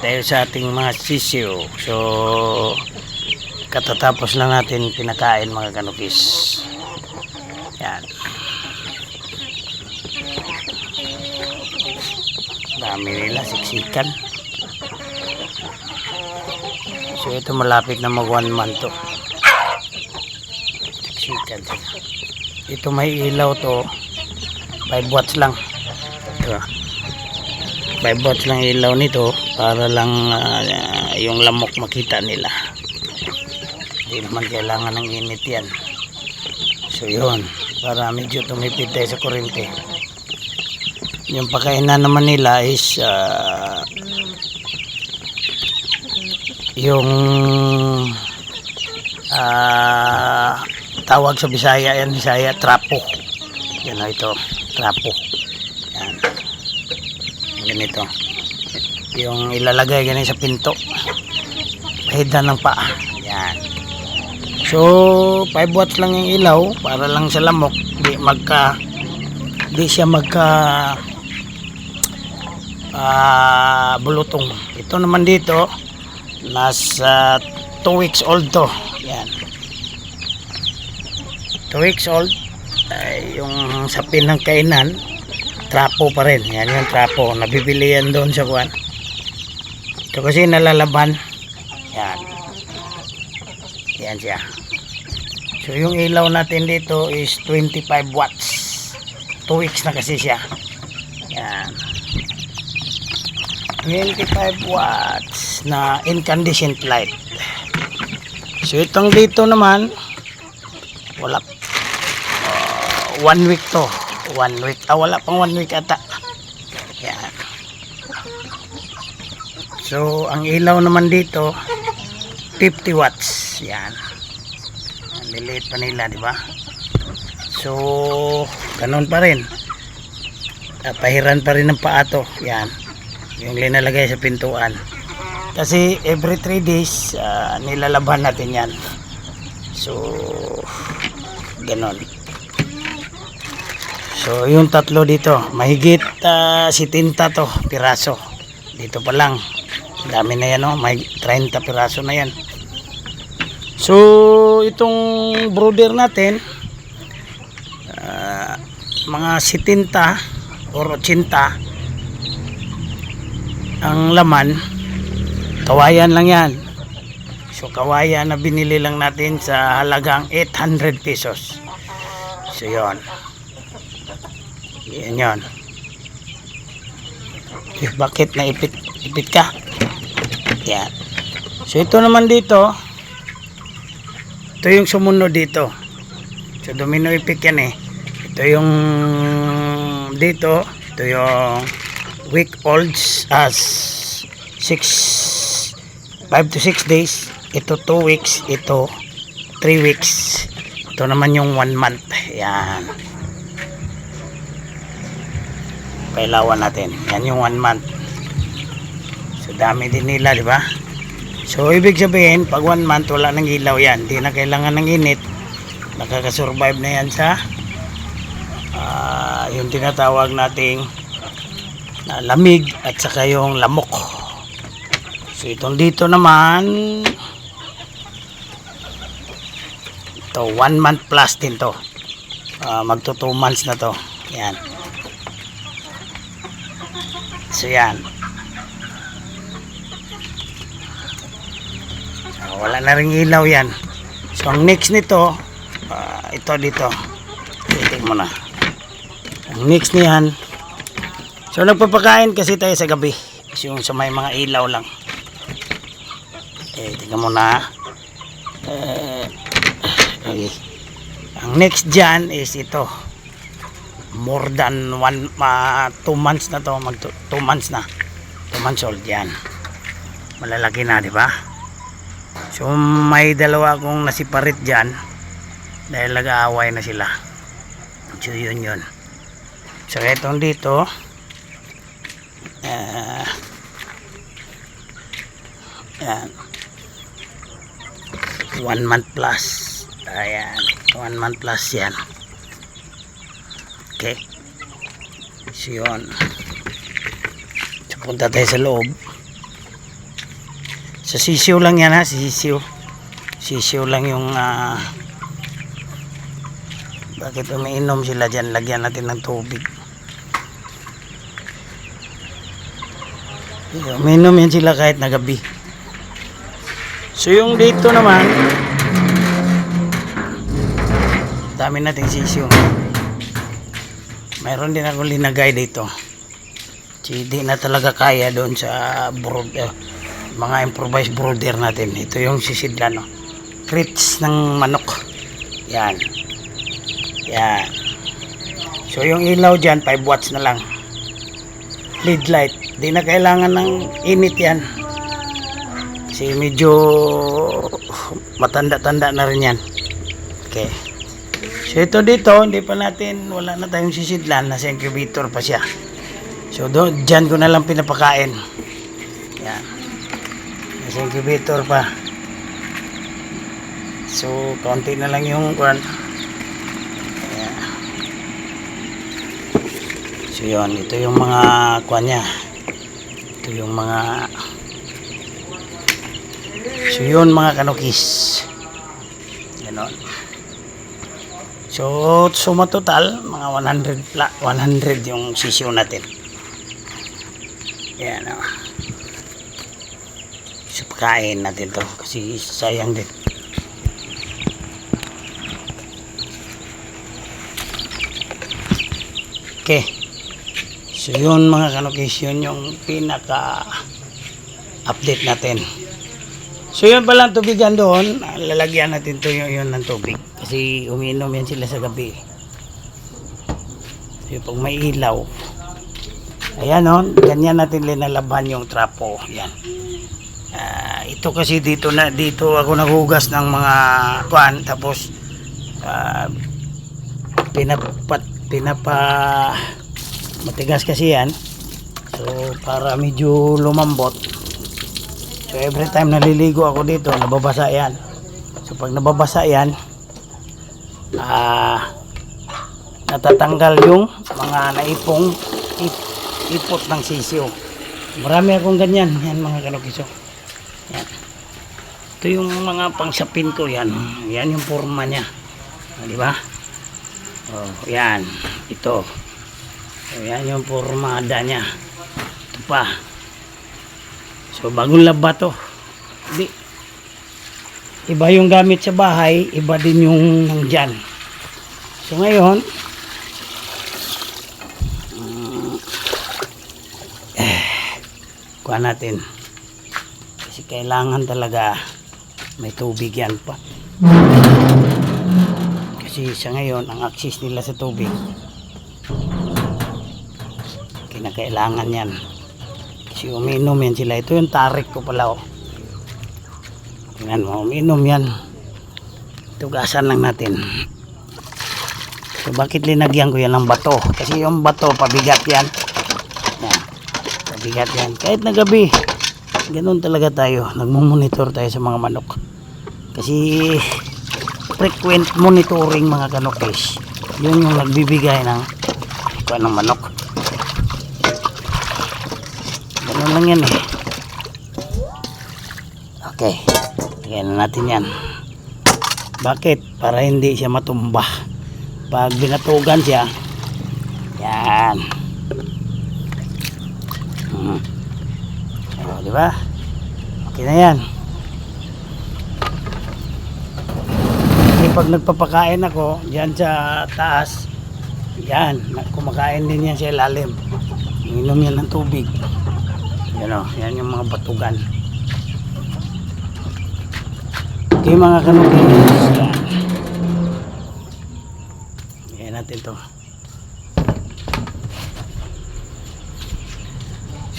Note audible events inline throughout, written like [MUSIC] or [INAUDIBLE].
tayo sa ating mga sisiyo. So, katatapos lang natin pinakain mga kanukis. Yan. Dami nila, siksikan. So, ito malapit na mag one month to. Siksikan. Ito may ilaw to. 5 watts lang. Ito. 5 watts lang ilaw nito para lang ah, yung lamok makita nila. Hindi naman kailangan ng init yan. So yun, para medyo tumipid tayo sa kuryente. Yung pakainan naman nila is ah, yung ah, tawag sa Bisaya yan, Bisaya, trapo. Yan o ito, trapo. Ganito. Yung ilalagay ganyan sa pinto. Pahidan ng paa. Yan. So, 5 watts lang yung ilaw para lang sa lamok. Di magka di siya magka ah bulutong. Ito naman dito nasa 2 weeks old to. Yan. 2 weeks old ay yung sapin ng kainan trapo pa rin. Yan yung trapo. Nabibili yan doon sa kuwan. Ito kasi nalalaban. Yan. Yan siya. So yung ilaw natin dito is 25 watts. 2 weeks na kasi siya. Yan. 25 watts na incandescent light. So itong dito naman wala uh, one week to. One week. Ah, wala pang one week ata. Yan. So ang ilaw naman dito 50 watts. Yan. Liliit pa nila, di ba? So, ganun pa rin. Ah, pahiran pa rin ng paato. Yan. Yung linalagay sa pintuan. Kasi every 3 days, ah, nilalaban natin yan. So, ganun. So, yung tatlo dito, mahigit uh, si tinta to, piraso. Dito pa lang. Dami na yan, oh. may 30 piraso na yan. So, itong brooder natin, ah, mga 70 or 80 ang laman, kawayan lang yan. So, kawayan na binili lang natin sa halagang 800 pesos. So, yon yan Eh, bakit naipit ipit ka? Yan. So, ito naman dito, ito yung sumunod dito. So domino effect yan eh. Ito yung dito, ito yung week olds as 6 5 to 6 days. Ito 2 weeks, ito 3 weeks. Ito naman yung 1 month. Yan. Pailawan natin. Yan yung 1 month. So dami din nila, di ba? So, ibig sabihin, pag one month, wala nang ilaw yan. Hindi na kailangan ng init. Nakakasurvive na yan sa ah, yung tinatawag nating na lamig at saka yung lamok. So, itong dito naman, ito, one month plus din to. Ah, magto two months na to. Yan. So, yan. Ah, wala na ring ilaw yan. So ang next nito ah, ito dito. Titig mo na. Ang next niyan. So nagpapakain kasi tayo sa gabi. Kasi yung sa may mga ilaw lang. Eh tingnan mo na. Eh, okay. ang next dyan is ito more than one uh, two months na to mag two, two months na two months old yan malalaki na di ba So may dalawa akong nasiparit dyan dahil nag-aaway na sila. So yun yun. So etong dito uh, yan. One month plus. Ayan. One month plus yan. Okay. So yun. So punta tayo sa loob. Sa sisiw lang yan ha, sisiw. Sisiw lang yung ah, bakit umiinom sila dyan? Lagyan natin ng tubig. Yeah, umiinom yan sila kahit na gabi. So yung dito naman, dami nating sisiw. Mayroon din ako linagay dito. Kasi di na talaga kaya doon sa brood, eh, mga improvised brooder natin. Ito yung sisidlan. No? Crates ng manok. Yan. Yan. So yung ilaw dyan, 5 watts na lang. Lead light. Di na kailangan ng init yan. Kasi medyo matanda-tanda na rin yan. Okay. So ito dito, hindi pa natin, wala na tayong sisidlan, nasa incubator pa siya. So do, dyan ko na lang pinapakain. Yan. Nasa incubator pa. So, kaunti na lang yung kuwan. So yun, ito yung mga kuwan niya. Ito yung mga So yun mga kanukis. Ganon. So, suma total, mga 100 pla, 100 yung sisiyo natin. Yan o. So, pakain natin to kasi sayang din. Okay. So, yun mga kanukis, yun yung pinaka update natin. So yun pala ang tubigan doon, lalagyan natin to yun, yun ng tubig. Kasi umiinom yan sila sa gabi. So pag may ilaw, ayan o, ganyan natin linalaban yung trapo. Yan. Ah, ito kasi dito na dito ako naghugas ng mga kuan tapos ah, pinapat pinapa matigas kasi yan so para medyo lumambot So every time naliligo ako dito, nababasa yan. So pag nababasa yan, ah natatanggal yung mga naipong ip, ipot ng sisiyo. Marami akong ganyan, yan mga kanukiso. Yan. Ito yung mga pangsapin ko yan. Yan yung forma niya. Ah, di ba? Oh, yan. Ito. So, yan yung formada niya. Ito pa. So bagong laba to. Di, iba yung gamit sa bahay, iba din yung nandyan. So ngayon, mm, eh, kuha natin. Kasi kailangan talaga may tubig yan pa. Kasi sa ngayon, ang access nila sa tubig, kinakailangan yan. Kasi umiinom yan sila. Ito yung tarik ko pala. Oh. Tingnan mo, umiinom yan. Tugasan lang natin. So bakit linagyan ko yan ng bato? Kasi yung bato, pabigat yan. Yan. Pabigat yan. Kahit na gabi, ganun talaga tayo. Nagmumonitor tayo sa mga manok. Kasi frequent monitoring mga kanokis. Yun yung nagbibigay ng kuha ng manok. Ganun lang yan eh. Okay. Lagyan na natin yan. Bakit? Para hindi siya matumba. Pag binatugan siya, yan. Hmm. O, di ba? Okay na yan. Pag nagpapakain ako, dyan sa taas, yan, kumakain din yan sa ilalim. Inom yan ng tubig. Yan o, yan yung mga batugan. Okay mga kanukis. Yan. Yan natin to.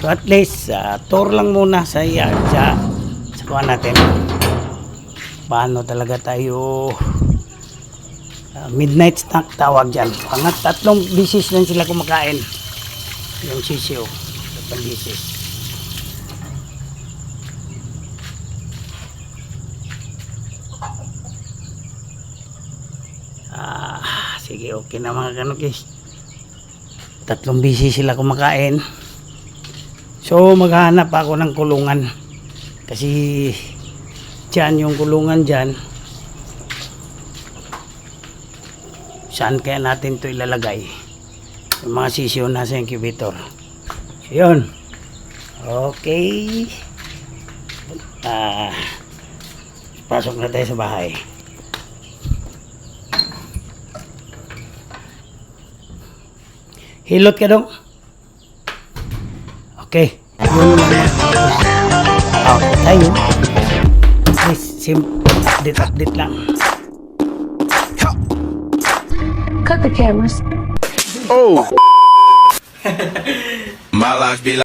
So at least, uh, tour lang muna sa yard sa, sa kuha natin. Paano talaga tayo uh, midnight snack tawag dyan. Pangat tatlong bisis lang sila kumakain. Yung sisiyo. Tatlong bisis. Ah, sige, okay na mga kanukis. Tatlong busy sila kumakain. So, maghanap ako ng kulungan. Kasi dyan yung kulungan dyan. Saan kaya natin to ilalagay? Yung mga sisiyo na sa incubator. So, yun. Okay. Ah, pasok na tayo sa bahay. Hilot ka dong. Okay. Yun muna. Ah, tayo. Please, sim update update lang. Cut the cameras. Oh. [LAUGHS] My life be like